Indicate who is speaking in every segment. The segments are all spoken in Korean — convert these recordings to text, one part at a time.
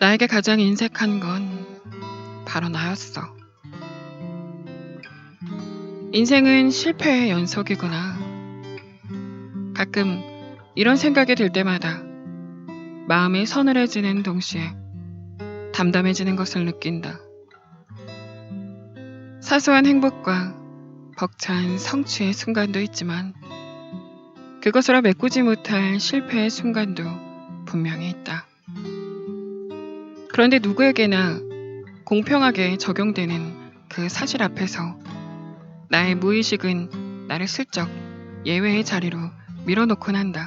Speaker 1: 나에게 가장 인색한 건 바로 나였어. 인생은 실패의 연속이구나. 가끔 이런 생각이 들 때마다 마음이 서늘해지는 동시에 담담해지는 것을 느낀다. 사소한 행복과 벅찬 성취의 순간도 있지만 그것으로 메꾸지 못할 실패의 순간도 분명히 있다. 그런데 누구에게나 공평하게 적용되는 그 사실 앞에서 나의 무의식은 나를 슬쩍 예외의 자리로 밀어놓곤 한다.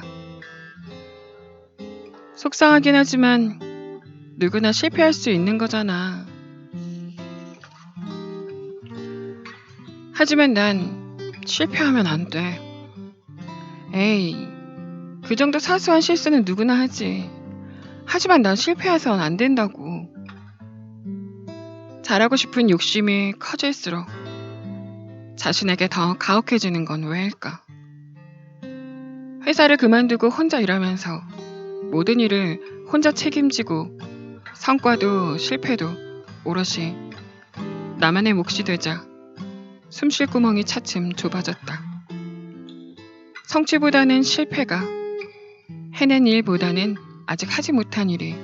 Speaker 1: 속상하긴 하지만 누구나 실패할 수 있는 거잖아. 하지만 난 실패하면 안 돼. 에이, 그 정도 사소한 실수는 누구나 하지. 하지만 난 실패해선 안 된다고. 잘하고 싶은 욕심이 커질수록 자신에게 더 가혹해지는 건 왜일까? 회사를 그만두고 혼자 일하면서 모든 일을 혼자 책임지고 성과도 실패도 오롯이 나만의 몫이 되자 숨 쉴 구멍이 차츰 좁아졌다. 성취보다는 실패가 해낸 일보다는 아직 하지 못한 일이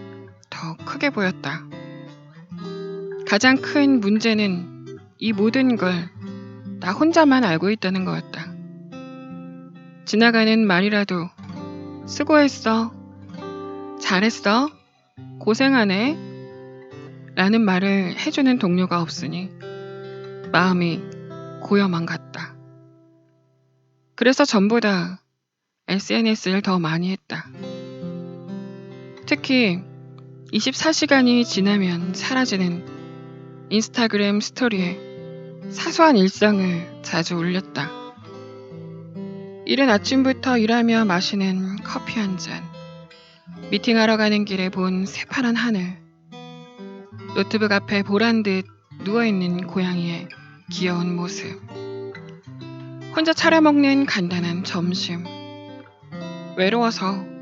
Speaker 1: 더 크게 보였다. 가장 큰 문제는 이 모든 걸 나 혼자만 알고 있다는 거였다. 지나가는 말이라도 수고했어, 잘했어, 고생하네 라는 말을 해주는 동료가 없으니 마음이 고여만 갔다. 그래서 전보다 SNS를 더 많이 했다. 특히 24시간이 지나면 사라지는 인스타그램 스토리에 사소한 일상을 자주 올렸다. 이른 아침부터 일하며 마시는 커피 한 잔, 미팅하러 가는 길에 본 새파란 하늘, 노트북 앞에 보란 듯 누워있는 고양이의 귀여운 모습, 혼자 차려 먹는 간단한 점심, 외로워서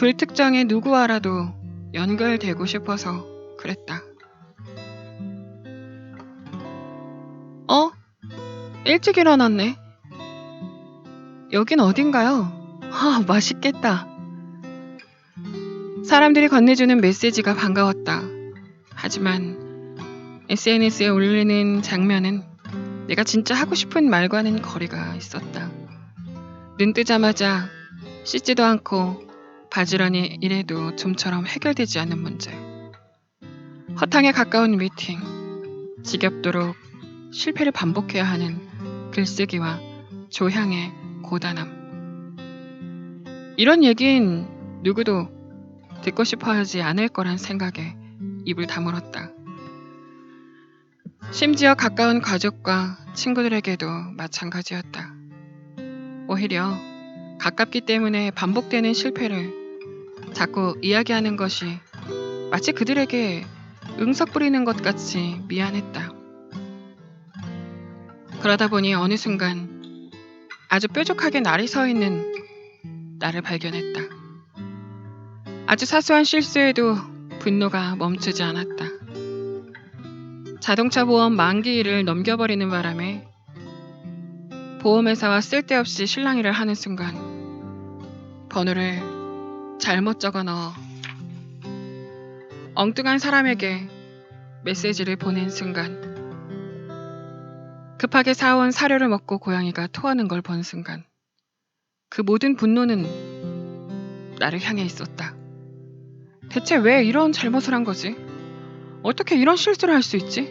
Speaker 1: 불특정의 누구와라도 연결되고 싶어서 그랬다. 어? 일찍 일어났네. 여긴 어딘가요? 아, 맛있겠다. 사람들이 건네주는 메시지가 반가웠다. 하지만 SNS에 올리는 장면은 내가 진짜 하고 싶은 말과는 거리가 있었다. 눈 뜨자마자 씻지도 않고 바지런히 일해도 좀처럼 해결되지 않는 문제. 허탕에 가까운 미팅, 지겹도록 실패를 반복해야 하는 글쓰기와 조향의 고단함. 이런 얘긴 누구도 듣고 싶어 하지 않을 거란 생각에 입을 다물었다. 심지어 가까운 가족과 친구들에게도 마찬가지였다. 오히려 가깝기 때문에 반복되는 실패를 자꾸 이야기하는 것이 마치 그들에게 응석 부리는 것 같이 미안했다. 그러다 보니 어느 순간 아주 뾰족하게 날이 서 있는 나를 발견했다. 아주 사소한 실수에도 분노가 멈추지 않았다. 자동차 보험 만기일을 넘겨버리는 바람에 보험회사와 쓸데없이 실랑이를 하는 순간 번호를 잘못 적어 넣어 엉뚱한 사람에게 메시지를 보낸 순간 급하게 사온 사료를 먹고 고양이가 토하는 걸 본 순간 그 모든 분노는 나를 향해 있었다. 대체 왜 이런 잘못을 한 거지? 어떻게 이런 실수를 할 수 있지?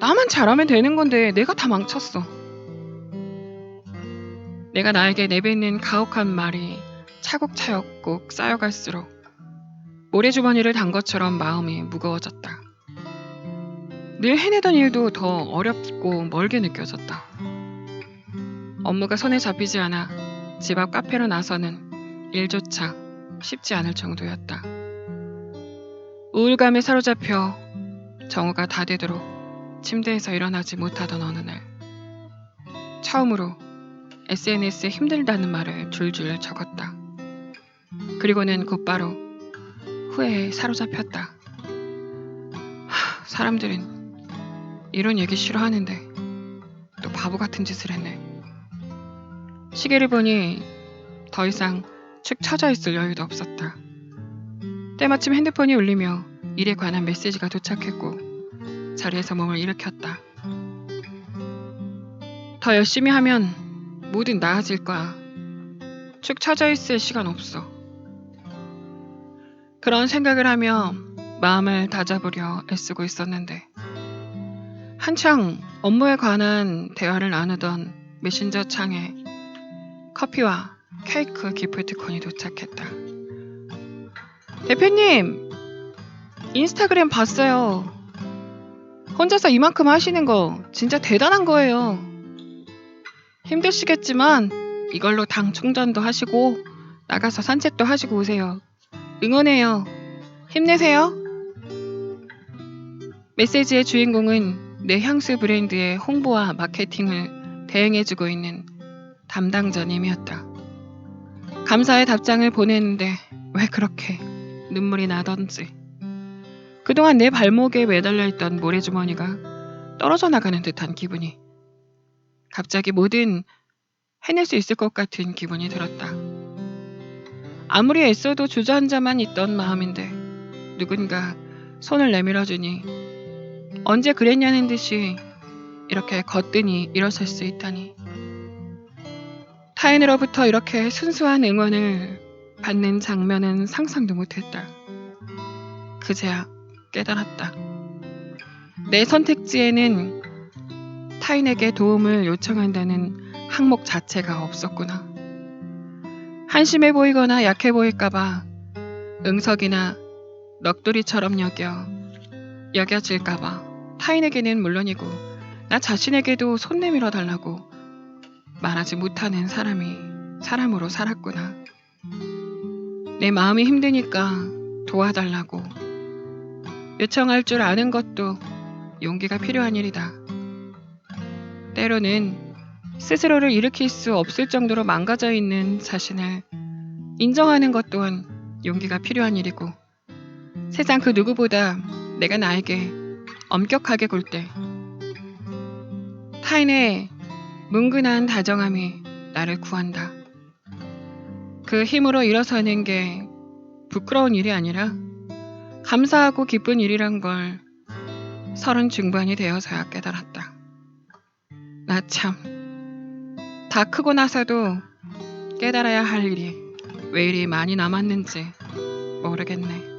Speaker 1: 나만 잘하면 되는 건데 내가 다 망쳤어. 내가 나에게 내뱉는 가혹한 말이 차곡차곡 쌓여갈수록 모래주머니를 단 것처럼 마음이 무거워졌다. 늘 해내던 일도 더 어렵고 멀게 느껴졌다. 업무가 손에 잡히지 않아 집 앞 카페로 나서는 일조차 쉽지 않을 정도였다. 우울감에 사로잡혀 정오가 다 되도록 침대에서 일어나지 못하던 어느 날 처음으로 SNS에 힘들다는 말을 줄줄 적었다. 그리고는 곧바로 후회에 사로잡혔다. 하, 사람들은 이런 얘기 싫어하는데 또 바보 같은 짓을 했네. 시계를 보니 더 이상 축 처져 있을 여유도 없었다. 때마침 핸드폰이 울리며 일에 관한 메시지가 도착했고 자리에서 몸을 일으켰다. 더 열심히 하면 뭐든 나아질 거야. 축 처져 있을 시간 없어. 그런 생각을 하며 마음을 다잡으려 애쓰고 있었는데 한창 업무에 관한 대화를 나누던 메신저 창에 커피와 케이크 기프트콘이 도착했다. 대표님, 인스타그램 봤어요. 혼자서 이만큼 하시는 거 진짜 대단한 거예요. 힘드시겠지만 이걸로 당 충전도 하시고 나가서 산책도 하시고 오세요. 응원해요. 힘내세요. 메시지의 주인공은 내 향수 브랜드의 홍보와 마케팅을 대행해주고 있는 담당자님이었다. 감사의 답장을 보냈는데 왜 그렇게 눈물이 나던지. 그동안 내 발목에 매달려 있던 모래주머니가 떨어져 나가는 듯한 기분이. 갑자기 뭐든 해낼 수 있을 것 같은 기분이 들었다. 아무리 애써도 주저앉아만 있던 마음인데 누군가 손을 내밀어 주니 언제 그랬냐는 듯이 이렇게 거뜬히 일어설 수 있다니. 타인으로부터 이렇게 순수한 응원을 받는 장면은 상상도 못했다. 그제야 깨달았다. 내 선택지에는 타인에게 도움을 요청한다는 항목 자체가 없었구나. 한심해 보이거나 약해 보일까봐 응석이나 넋두리처럼 여겨 여겨질까봐 타인에게는 물론이고 나 자신에게도 손 내밀어 달라고 말하지 못하는 사람이 사람으로 살았구나. 내 마음이 힘드니까 도와달라고 요청할 줄 아는 것도 용기가 필요한 일이다. 때로는 스스로를 일으킬 수 없을 정도로 망가져 있는 자신을 인정하는 것 또한 용기가 필요한 일이고 세상 그 누구보다 내가 나에게 엄격하게 굴 때 타인의 뭉근한 다정함이 나를 구한다. 그 힘으로 일어서는 게 부끄러운 일이 아니라 감사하고 기쁜 일이란 걸 서른 중반이 되어서야 깨달았다. 나 참, 다 크고 나서도 깨달아야 할 일이 왜 이리 많이 남았는지 모르겠네.